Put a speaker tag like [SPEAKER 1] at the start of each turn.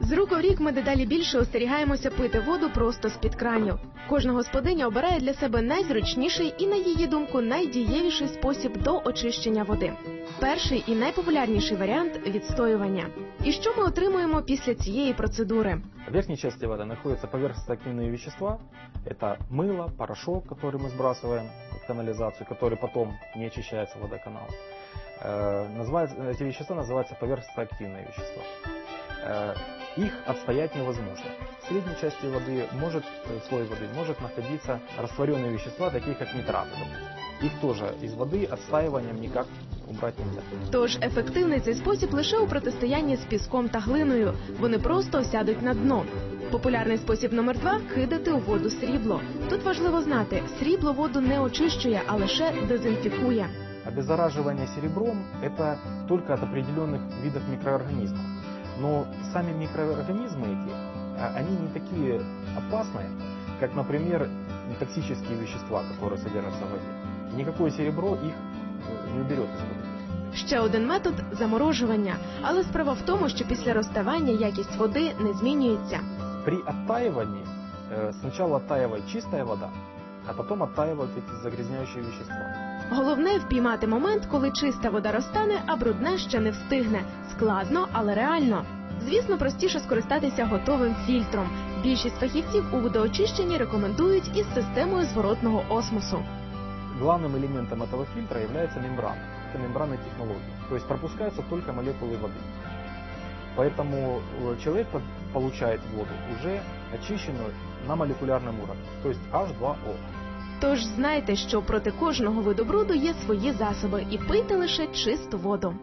[SPEAKER 1] З року в рік ми дедалі більше остерігаємося пити воду просто з-під кранів. Кожна господиня обирає для себе найзручніший і, на її думку, найдієвіший спосіб до очищення води. Перший і найпопулярніший варіант відстоювання. І що ми отримуємо після цієї процедури?
[SPEAKER 2] В верхней части воды находятся поверхностно-активные вещества. Это мыло, порошок, который мы сбрасываем в канализацию, который потом не очищается в водоканал. Э, называется- эти вещества называются поверхностно-активные вещества. Э, их отстоять невозможно. В средней части воды может, э, слой воды может находиться растворенные вещества, такие как нитраты. допустим. Их тоже из воды отстаиванием никак убрать нельзя.
[SPEAKER 1] Тож ефективний цей спосіб лише у протистоянні з піском та глиною. Вони просто сядуть на дно. Популярний спосіб номер два кидати у воду срібло. Тут важливо знати, срібло воду не очищує, а лише дезінфікує.
[SPEAKER 2] Обеззараживание серебром – это только от определенных видов микроорганизмов. Но сами микроорганизмы эти, а, они не такие опасные, как, например, токсические вещества, которые содержатся в воде. Никакое серебро их э, не уберет из воды.
[SPEAKER 1] Ще один метод заморожування. Але справа в тому, що після розставання якість води не змінюється.
[SPEAKER 2] При оттаивании э, сначала оттаивает чистая вода, а потом оттаивают эти загрязняющие вещества.
[SPEAKER 1] Головне впіймати момент, коли чиста вода розтане, а брудне ще не встигне. Складно, але реально. Звісно, простіше скористатися готовим фільтром. Більшість фахівців у водоочищенні рекомендують із системою зворотного осмосу.
[SPEAKER 2] Главным элементом этого фильтра является мембрана. Это мембранная технология. То есть пропускаются только молекулы воды. Поэтому э, человек под- получает воду уже очищенную на молекулярном уровне, то есть H2O.
[SPEAKER 1] Тож знайте, що проти кожного видобруду є свої засоби, і пийте лише чисту воду.